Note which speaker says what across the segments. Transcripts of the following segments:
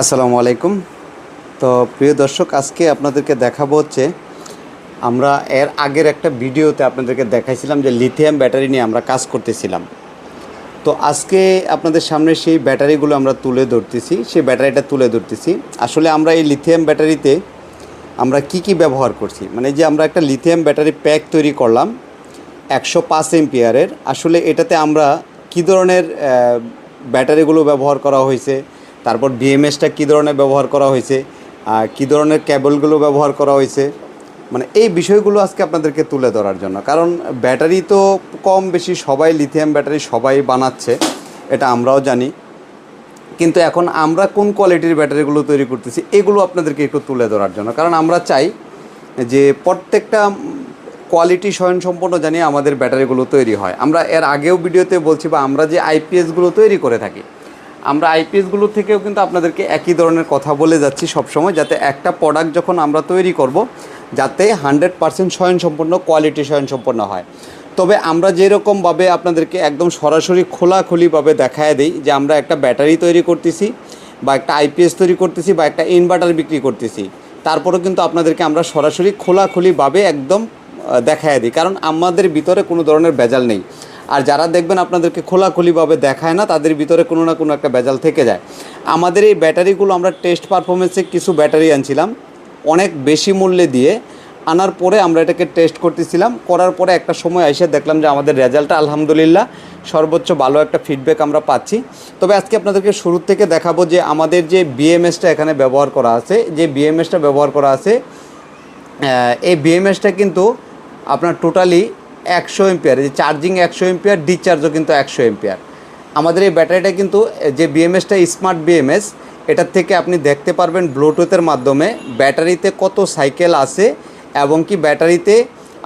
Speaker 1: আসসালামু আলাইকুম। তো প্রিয় দর্শক, আজকে আপনাদেরকে দেখাবো হচ্ছে, আমরা এর আগের একটা ভিডিওতে আপনাদেরকে দেখাইছিলাম যে লিথিয়াম ব্যাটারি নিয়ে আমরা কাজ করতেছিলাম। তো আজকে আপনাদের সামনে সেই ব্যাটারিগুলো আমরা তুলে ধরতেছি, সেই ব্যাটারিটা তুলে ধরতেছি। আসলে আমরা এই লিথিয়াম ব্যাটারিতে আমরা কি কি ব্যবহার করছি? মানে যে আমরা একটা লিথিয়াম ব্যাটারি প্যাক তৈরি করলাম, একশো পাঁচ এমপিয়ারের আসলে এটাতে আমরা কি ধরনের ব্যাটারিগুলো ব্যবহার করা হয়েছে তারপর বিএমএসটা কী ধরনের ব্যবহার করা হয়েছে কী ধরনের ক্যাবলগুলো ব্যবহার করা হয়েছে মানে এই বিষয়গুলো আজকে আপনাদেরকে তুলে ধরার জন্য। কারণ ব্যাটারি তো কম বেশি সবাই লিথিয়াম ব্যাটারি সবাই বানাচ্ছে, এটা আমরাও জানি। কিন্তু এখন আমরা কোন কোয়ালিটির ব্যাটারিগুলো তৈরি করতেছি, এগুলো আপনাদেরকে একটু তুলে ধরার জন্য। কারণ আমরা চাই যে প্রত্যেকটা কোয়ালিটি স্বয়ংসম্পন্ন জানিয়ে আমাদের ব্যাটারিগুলো তৈরি হয়। আমরা এর আগেও ভিডিওতে বলছি বা আমরা যে আইপিএসগুলো তৈরি করে থাকি আমরা আইপিএসগুলো থেকেও কিন্তু আপনাদেরকে একই ধরনের কথা বলে যাচ্ছি সবসময়, যাতে একটা প্রোডাক্ট যখন আমরা তৈরি করব, যাতে হান্ড্রেড পারসেন্ট স্বয়ংসম্পন্ন কোয়ালিটি স্বয়ংসম্পন্ন হয়। তবে আমরা যেরকমভাবে আপনাদেরকে একদম সরাসরি খোলাখুলিভাবে দেখায় দিই যে আমরা একটা ব্যাটারি তৈরি করতেছি, বা একটা আইপিএস তৈরি করতেছি, বা একটা ইনভার্টার বিক্রি করতেছি, তারপরেও কিন্তু আপনাদেরকে আমরা সরাসরি খোলাখুলিভাবে একদম দেখায় দিই। কারণ আমাদের ভিতরে কোনো ধরনের ভেজাল নেই। আর যারা দেখবেন আপনাদেরকে খোলাখুলিভাবে দেখায় না, তাদের ভিতরে কোনো না কোনো একটা ভেজাল থেকে যায়। আমাদের এই ব্যাটারিগুলো আমরা টেস্ট পারফরমেন্সে কিছু ব্যাটারি আনছিলাম, অনেক বেশি মূল্যে দিয়ে। আনার পরে আমরা এটাকে টেস্ট করতেছিলাম, করার পরে একটা সময় এসে দেখলাম যে আমাদের রেজাল্টটা আলহামদুলিল্লাহ সর্বোচ্চ ভালো একটা ফিডব্যাক আমরা পাচ্ছি। তবে আজকে আপনাদেরকে শুরু থেকে দেখাবো যে আমাদের যে বিএমএসটা এখানে ব্যবহার করা আছে, যে বিএমএসটা ব্যবহার করা আছে এই বিএমএসটা কিন্তু আপনার টোটালি একশো এমপিয়ার যে চার্জিং একশো এমপিয়ার ডিসচার্জও কিন্তু একশো এমপিয়ার আমাদের এই ব্যাটারিটা কিন্তু, যে বিএমএসটা স্মার্ট বিএমএস এটার থেকে আপনি দেখতে পারবেন ব্লুটুথের মাধ্যমে ব্যাটারিতে কত সাইকেল আছে এবং কি ব্যাটারিতে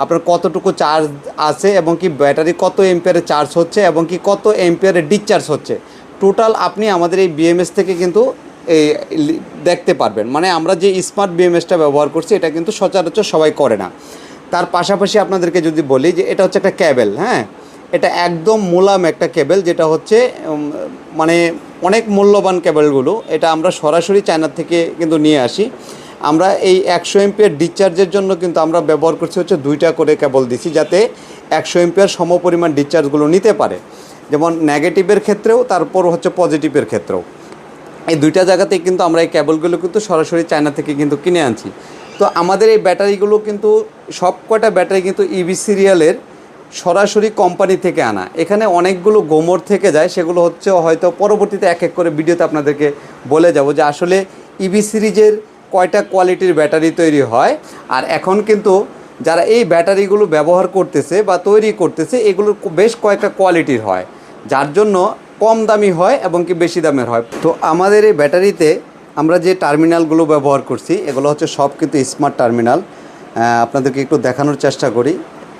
Speaker 1: আপনার কতটুকু চার্জ আছে এবং কি ব্যাটারি কত এমপিয়ারে চার্জ হচ্ছে এবং কি কত এমপিয়ারে ডিসচার্জ হচ্ছে। টোটাল আপনি আমাদের এই বিএমএস থেকে কিন্তু এই দেখতে পারবেন। মানে আমরা যে স্মার্ট বিএমএসটা ব্যবহার করছি, এটা কিন্তু সচরাচর সবাই করে না। তার পাশাপাশি আপনাদেরকে যদি বলি যে এটা হচ্ছে একটা ক্যাবেল হ্যাঁ? এটা একদম মোলাম একটা কেবল যেটা হচ্ছে মানে অনেক মূল্যবান কেবলগুলো এটা আমরা সরাসরি চায়নার থেকে কিন্তু নিয়ে আসি। আমরা এই একশো এমপিয়ার ডিসচার্জের জন্য কিন্তু আমরা ব্যবহার করছি হচ্ছে দুইটা করে কেবল দিছি, যাতে একশো এমপিয়ার সমপরিমাণ ডিসচার্জগুলো নিতে পারে। যেমন নেগেটিভের ক্ষেত্রেও, তারপর হচ্ছে পজিটিভের ক্ষেত্রেও। এই দুইটা জায়গাতেই কিন্তু আমরা এই কেবলগুলো কিন্তু সরাসরি চায়না থেকে কিন্তু কিনে আনছি। তো আমাদের এই ব্যাটারিগুলো কিন্তু সব কয়টা ব্যাটারি কিন্তু ইভি সিরিয়ালের সরাসরি কোম্পানি থেকে আনা। এখানে অনেকগুলো গোমর থেকে যায়, সেগুলো হচ্ছে হয়তো পরবর্তীতে এক এক করে ভিডিওতে আপনাদেরকে বলে যাব যে আসলে ইভি সিরিজের কয়টা কোয়ালিটির ব্যাটারি তৈরি হয়। আর এখন কিন্তু যারা এই ব্যাটারিগুলো ব্যবহার করতেছে বা তৈরি করতেছে এগুলোর বেশ কয়েকটা কোয়ালিটির হয়, যার জন্য কম দামি হয় এবং কি বেশি দামের হয়। তো আমাদের এই ব্যাটারিতে আমরা যে টার্মিনালগুলো ব্যবহার করছি, এগুলো হচ্ছে সব কিন্তু স্মার্ট টার্মিনাল আপনাদেরকে একটু দেখানোর চেষ্টা করি।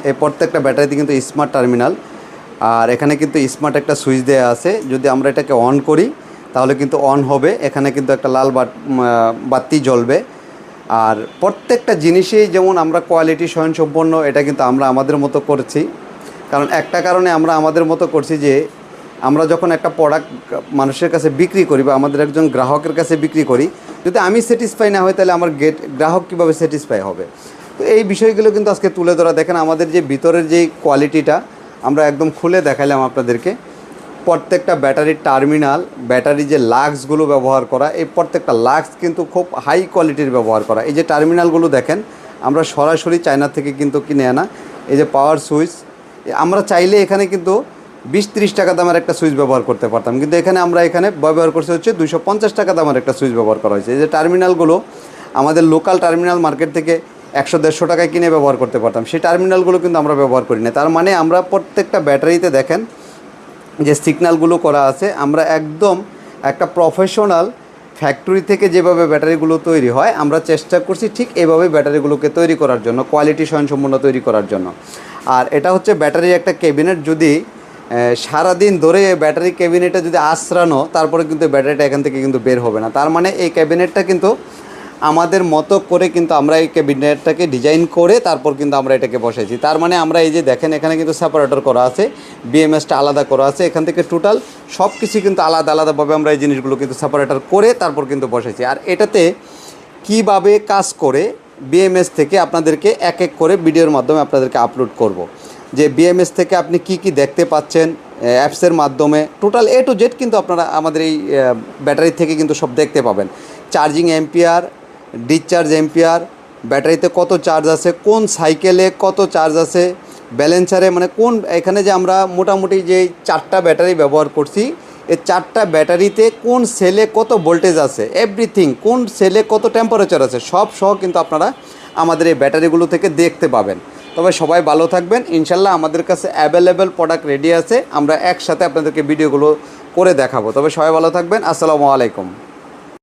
Speaker 1: এই প্রত্যেকটা ব্যাটারিতে কিন্তু স্মার্ট টার্মিনাল আর এখানে কিন্তু স্মার্ট একটা সুইচ দেওয়া আছে। যদি আমরা এটাকে অন করি, তাহলে কিন্তু অন হবে। এখানে কিন্তু একটা লাল বাত জ্বলবে। আর প্রত্যেকটা জিনিসেই যেমন আমরা কোয়ালিটি স্বয়ংসম্পন্ন, এটা কিন্তু আমরা আমাদের মতো করছি। কারণ একটা কারণে আমরা আমাদের মতো করছি যে আমরা যখন একটা প্রোডাক্ট মানুষের কাছে বিক্রি করি বা আমাদের একজন গ্রাহকের কাছে বিক্রি করি, যদি আমি স্যাটিসফাই না হই তাহলে আমার গেট গ্রাহক কীভাবে স্যাটিসফাই হবে? তো এই বিষয়গুলো কিন্তু আজকে তুলে ধরা। দেখেন, আমাদের যে ভিতরের যে কোয়ালিটিটা আমরা একদম খুলে দেখাইলাম আপনাদেরকে। প্রত্যেকটা ব্যাটারির টার্মিনাল ব্যাটারি যে লাক্সগুলো ব্যবহার করা, এই প্রত্যেকটা লাক্স কিন্তু খুব হাই কোয়ালিটির ব্যবহার করা। এই যে টার্মিনালগুলো দেখেন, আমরা সরাসরি চায়না থেকে কিন্তু কিনে আনা। এই যে পাওয়ার সুইচ আমরা চাইলে এখানে কিন্তু বিশ ত্রিশ টাকা দামের একটা সুইচ ব্যবহার করতে পারতাম। কিন্তু এখানে আমরা এখানে ব্যবহার করছি হচ্ছে দুশো পঞ্চাশ টাকা দামের একটা সুইচ ব্যবহার করা হয়েছে। এই যে টার্মিনালগুলো, আমাদের লোকাল টার্মিনাল মার্কেট থেকে একশো দেড়শো টাকায় কিনে ব্যবহার করতে পারতাম। সেই টার্মিনালগুলো কিন্তু আমরা ব্যবহার করি না। তার মানে আমরা প্রত্যেকটা ব্যাটারিতে দেখেন যে সিগন্যালগুলো করা আছে। আমরা একদম একটা প্রফেশনাল ফ্যাক্টরি থেকে যেভাবে ব্যাটারিগুলো তৈরি হয়, আমরা চেষ্টা করছি ঠিক এভাবে ব্যাটারিগুলোকে তৈরি করার জন্য, কোয়ালিটি স্বয়ংসম্পন্ন তৈরি করার জন্য। আর এটা হচ্ছে ব্যাটারির একটা ক্যাবিনেট। যদি সারাদিন ধরে ব্যাটারি ক্যাবিনেটে যদি আশ্রানো, তারপরে কিন্তু ব্যাটারিটা এখান থেকে কিন্তু বের হবে না। তার মানে এই ক্যাবিনেটটা কিন্তু আমাদের মতো করে কিন্তু আমরা এই ক্যাবিনেটটাকে ডিজাইন করে তারপর কিন্তু আমরা এটাকে বসাইছি। তার মানে আমরা এই যে দেখেন, এখানে কিন্তু সেপারেটর করা আছে, বিএমএসটা আলাদা করা আছে। এখান থেকে টোটাল সব কিছু কিন্তু আলাদা আলাদাভাবে আমরা এই জিনিসগুলো কিন্তু সেপারেটর করে তারপর কিন্তু বসেছি আর এটাতে কীভাবে কাজ করে, বিএমএস থেকে আপনাদেরকে এক এক করে ভিডিওর মাধ্যমে আপনাদেরকে আপলোড করব। যে বিএমএস থেকে আপনি কি কি দেখতে পাচ্ছেন অ্যাপসের মাধ্যমে। টোটাল এ টু জেড কিন্তু আপনারা আমাদের এই ব্যাটারি থেকে কিন্তু সব দেখতে পাবেন। চার্জিং এম্পিয়ার ডিসচার্জ এম্পিয়ার ব্যাটারিতে কত চার্জ আছে, কোন সাইকেলে কত চার্জ আছে ব্যালেন্সারে মানে কোন, এখানে যে আমরা মোটামুটি যে চারটা ব্যাটারি ব্যবহার করছি, এই চারটা ব্যাটারিতে কোন সেলে কত ভোল্টেজ আছে এভরিথিং কোন সেলে কত টেম্পারেচার আছে, সব সহ কিন্তু আপনারা আমাদের এই ব্যাটারিগুলো থেকে দেখতে পাবেন। তবে সবাই ভালো থাকবেন। ইনশাল্লাহ আমাদের কাছে অ্যাভেলেবেল প্রোডাক্ট রেডি আছে। আমরা একসাথে আপনাদেরকে ভিডিওগুলো করে দেখাবো। তবে সবাই ভালো থাকবেন। আসসালামু আলাইকুম।